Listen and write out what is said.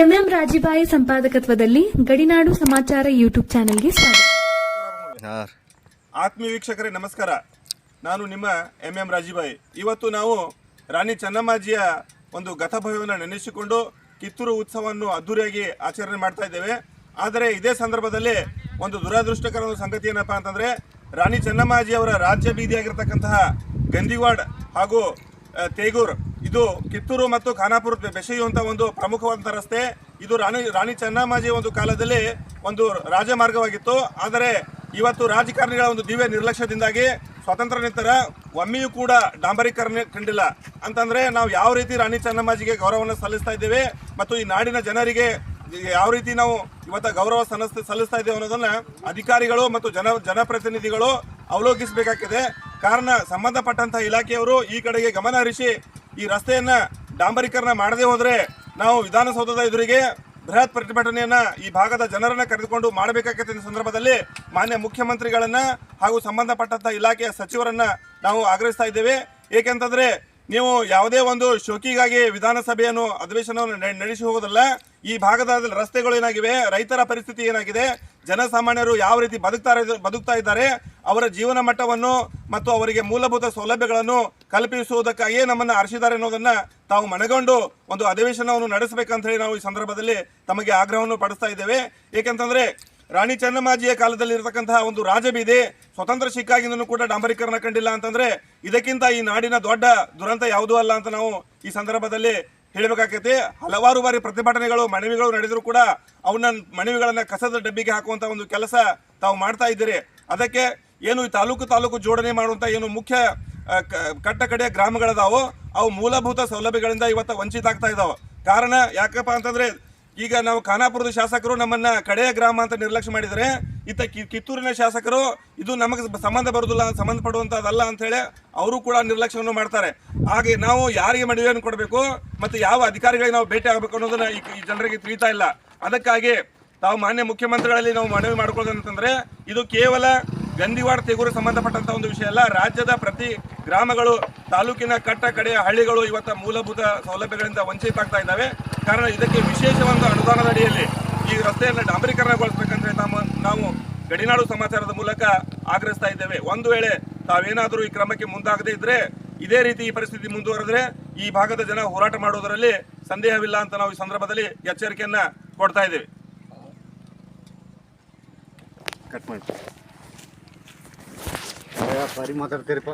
MM ರಾಜಿಬಾಯಿ ಸಂಪಾದಕತ್ವದಲ್ಲಿ ಗಡಿನಾಡು ಸಮಾಚಾರ YouTube ಚಾನೆಲ್ಗೆ ಸ್ವಾಗತ. ಆತ್ಮೀಯ ವೀಕ್ಷಕರೇ ನಮಸ್ಕಾರ. ನಾನು ನಿಮ್ಮ ಎಂ ಎಂ ರಾಜೀಬಾಯಿ. ಇವತ್ತು ನಾವು ರಾಣಿ ಚೆನ್ನಮ್ಮಾಜಿಯ ಒಂದು ಗತಭಯವನ್ನು ನೆನೆಸಿಕೊಂಡು ಕಿತ್ತೂರು ಉತ್ಸವವನ್ನು ಅದ್ದೂರಿಯಾಗಿ ಆಚರಣೆ ಮಾಡ್ತಾ ಇದ್ದೇವೆ. ಆದರೆ ಇದೇ ಸಂದರ್ಭದಲ್ಲಿ ಒಂದು ದುರಾದೃಷ್ಟಕರ ಒಂದು ಸಂಗತಿ ಏನಪ್ಪ ಅಂತಂದ್ರೆ ರಾಣಿ ಚೆನ್ನಮ್ಮಾಜಿ ಅವರ ರಾಜ್ಯ ಬೀದಿಯಾಗಿರ್ತಕ್ಕಂತಹ ಗಂದಿವಾಡ್ ಹಾಗೂ ತೇಗೂರ್ ಇದು ಕಿತ್ತೂರು ಮತ್ತು ಖಾನಾಪುರ ಬೆಸೆಯುವಂಥ ಒಂದು ಪ್ರಮುಖವಾದಂಥ ರಸ್ತೆ. ಇದು ರಾಣಿ ರಾಣಿ ಚೆನ್ನಮ್ಮಾಜಿ ಒಂದು ಕಾಲದಲ್ಲಿ ಒಂದು ರಾಜಮಾರ್ಗವಾಗಿತ್ತು. ಆದರೆ ಇವತ್ತು ರಾಜಕಾರಣಿಗಳ ಒಂದು ದಿವ್ಯ ನಿರ್ಲಕ್ಷ್ಯದಿಂದಾಗಿ ಸ್ವಾತಂತ್ರ್ಯ ನಂತರ ಒಮ್ಮೆಯೂ ಕೂಡ ಡಾಂಬರೀಕರಣ ಕಂಡಿಲ್ಲ. ಅಂತಂದ್ರೆ ನಾವು ಯಾವ ರೀತಿ ರಾಣಿ ಚೆನ್ನಮ್ಮಾಜಿಗೆ ಗೌರವವನ್ನು ಸಲ್ಲಿಸ್ತಾ ಇದ್ದೇವೆ ಮತ್ತು ಈ ನಾಡಿನ ಜನರಿಗೆ ಯಾವ ರೀತಿ ನಾವು ಇವತ್ತು ಗೌರವ ಸಲ್ಲಿಸ್ತ, ಸಲ್ಲಿಸ್ತಾ ಇದ್ದೇವೆ ಅನ್ನೋದನ್ನ ಅಧಿಕಾರಿಗಳು ಮತ್ತು ಜನ, ಜನಪ್ರತಿನಿಧಿಗಳು ಅವಲೋಕಿಸಬೇಕಾಗಿದೆ ಕಾರಣ ಸಂಬಂಧಪಟ್ಟಂತಹ ಇಲಾಖೆಯವರು ಈ ಕಡೆಗೆ ಗಮನ ಹರಿಸಿ ಈ ರಸ್ತೆಯನ್ನು ಡಾಂಬರೀಕರಣ ಮಾಡದೇ ಹೋದ್ರೆ ನಾವು ವಿಧಾನಸೌಧದ ಎದುರಿಗೆ ಬೃಹತ್ ಪ್ರತಿಭಟನೆಯನ್ನು ಈ ಭಾಗದ ಜನರನ್ನು ಕರೆದುಕೊಂಡು ಮಾಡಬೇಕಾಗತ್ತೆ ಸಂದರ್ಭದಲ್ಲಿ ಮಾನ್ಯ ಮುಖ್ಯಮಂತ್ರಿಗಳನ್ನ ಹಾಗೂ ಸಂಬಂಧಪಟ್ಟಂಥ ಇಲಾಖೆಯ ಸಚಿವರನ್ನ ನಾವು ಆಗ್ರಹಿಸ್ತಾ ಇದ್ದೇವೆ. ಏಕೆಂತಂದರೆ ನೀವು ಯಾವುದೇ ಒಂದು ಶೋಕಿಗಾಗಿ ವಿಧಾನಸಭೆಯನ್ನು ಅಧಿವೇಶನವನ್ನು ನಡೆಸಿ ಹೋಗೋದಲ್ಲ, ಈ ಭಾಗದ ರಸ್ತೆಗಳು ಏನಾಗಿವೆ, ರೈತರ ಪರಿಸ್ಥಿತಿ ಏನಾಗಿದೆ, ಜನಸಾಮಾನ್ಯರು ಯಾವ ರೀತಿ ಬದುಕ್ತಾ ಬದುಕ್ತಾ ಇದ್ದಾರೆ ಅವರ ಜೀವನ ಮಟ್ಟವನ್ನು ಮತ್ತು ಅವರಿಗೆ ಮೂಲಭೂತ ಸೌಲಭ್ಯಗಳನ್ನು ಕಲ್ಪಿಸುವುದಕ್ಕಾಗಿಯೇ ನಮ್ಮನ್ನ ಆರಿಸಿದ್ದಾರೆ ಅನ್ನೋದನ್ನ ತಾವು ಮನಗೊಂಡು ಒಂದು ಅಧಿವೇಶನವನ್ನು ನಡೆಸಬೇಕಂತ ಹೇಳಿ ನಾವು ಈ ಸಂದರ್ಭದಲ್ಲಿ ತಮಗೆ ಆಗ್ರಹವನ್ನು ಪಡಿಸ್ತಾ ಇದ್ದೇವೆ. ಏಕೆಂತಂದರೆ ರಾಣಿ ಚೆನ್ನಮ್ಮಾಜಿಯ ಕಾಲದಲ್ಲಿ ಇರತಕ್ಕಂತಹ ಒಂದು ರಾಜಬೀದಿ ಸ್ವತಂತ್ರ ಸಿಕ್ಕಾಗಿಂದನೂ ಕೂಡ ಡಾಂಬರೀಕರಣ ಕಂಡಿಲ್ಲ ಅಂತಂದ್ರೆ ಇದಕ್ಕಿಂತ ಈ ನಾಡಿನ ದೊಡ್ಡ ದುರಂತ ಯಾವುದೂ ಅಲ್ಲ ಅಂತ ನಾವು ಈ ಸಂದರ್ಭದಲ್ಲಿ ಹೇಳಬೇಕಾಗೈತಿ ಹಲವಾರು ಬಾರಿ ಪ್ರತಿಭಟನೆಗಳು, ಮನವಿಗಳು ನಡೆದರೂ ಕೂಡ ಅವನ್ನ ಮನವಿಗಳನ್ನ ಕಸದ ಡಬ್ಬಿಗೆ ಹಾಕುವಂತ ಒಂದು ಕೆಲಸ ತಾವು ಮಾಡ್ತಾ ಇದ್ದೀರಿ. ಅದಕ್ಕೆ ಏನು ಈ ತಾಲೂಕು ತಾಲೂಕು ಜೋಡಣೆ ಮಾಡುವಂತ ಏನು ಮುಖ್ಯ ಕಟ್ಟ ಕಡೆಯ ಗ್ರಾಮಗಳದಾವು, ಅವು ಮೂಲಭೂತ ಸೌಲಭ್ಯಗಳಿಂದ ಇವತ್ತು ವಂಚಿತ ಆಗ್ತಾ ಇದ್ದಾವೆ ಕಾರಣ ಯಾಕಪ್ಪ ಅಂತಂದ್ರೆ, ಈಗ ನಾವು ಖಾನಾಪುರದ ಶಾಸಕರು ನಮ್ಮನ್ನ ಕಡೆಯ ಗ್ರಾಮ ಅಂತ ನಿರ್ಲಕ್ಷ್ಯ ಮಾಡಿದರೆ, ಇತ್ತ ಕಿತ್ತೂರಿನ ಶಾಸಕರು ಇದು ನಮಗೆ ಸಂಬಂಧ ಬರೋದಿಲ್ಲ ಸಂಬಂಧಪಡುವಂಥದ್ದಲ್ಲ ಅಂತ ಹೇಳಿ ಅವರು ಕೂಡ ನಿರ್ಲಕ್ಷ್ಯವನ್ನು ಮಾಡ್ತಾರೆ. ಹಾಗೆ ನಾವು ಯಾರಿಗೆ ಮನವಿಯನ್ನು ಕೊಡಬೇಕು, ಮತ್ತು ಯಾವ ಅಧಿಕಾರಿಗಳಿಗೆ ನಾವು ಭೇಟಿ ಆಗಬೇಕು ಅನ್ನೋದನ್ನ ಈ ಜನರಿಗೆ ತಿಳಿತಾ ಇಲ್ಲ. ಅದಕ್ಕಾಗಿ ತಾವು ಮಾನ್ಯ ಮುಖ್ಯಮಂತ್ರಿಗಳಲ್ಲಿ ನಾವು ಮನವಿ ಮಾಡ್ಕೊಳ್ಳೋದಂತಂದರೆ ಇದು ಕೇವಲ ಗಂದಿವಾಡ ತೆಗೂರು ಸಂಬಂಧಪಟ್ಟಂತ ಒಂದು ವಿಷಯ ಅಲ್ಲ, ರಾಜ್ಯದ ಪ್ರತಿ ಗ್ರಾಮಗಳು, ತಾಲೂಕಿನ ಕಟ್ಟ ಕಡೆಯ ಹಳ್ಳಿಗಳು ಇವತ್ತ ಮೂಲಭೂತ ಸೌಲಭ್ಯಗಳಿಂದ ವಂಚಿತ ಆಗ್ತಾ ಇದ್ದಾವೆ. ಕಾರಣ ಇದಕ್ಕೆ ವಿಶೇಷ ಒಂದು ಅನುದಾನದ ಅಡಿಯಲ್ಲಿ ಈ ರಸ್ತೆಯನ್ನು ಡಾಂಬರೀಕರಣಗೊಳಿಸಬೇಕಂದ್ರೆ ನಾವು ನಾವು ಗಡಿನಾಡು ಸಮಾಚಾರದ ಮೂಲಕ ಆಗ್ರಹಿಸ್ತಾ ಇದ್ದೇವೆ. ಒಂದು ವೇಳೆ ತಾವೇನಾದರೂ ಈ ಕ್ರಮಕ್ಕೆ ಮುಂದಾಗದೇ ಇದ್ರೆ, ಇದೇ ರೀತಿ ಈ ಪರಿಸ್ಥಿತಿ ಮುಂದುವರೆದ್ರೆ ಈ ಭಾಗದ ಜನ ಹೋರಾಟ ಮಾಡುವುದರಲ್ಲಿ ಸಂದೇಹವಿಲ್ಲ ಅಂತ ನಾವು ಈ ಸಂದರ್ಭದಲ್ಲಿ ಎಚ್ಚರಿಕೆಯನ್ನ ಕೊಡ್ತಾ ಇದ್ದೇವೆ. ಕಟ್ ಮಾಡಿ ಬರೀ ಮಾತಾಡ್ತೀರಪ್ಪ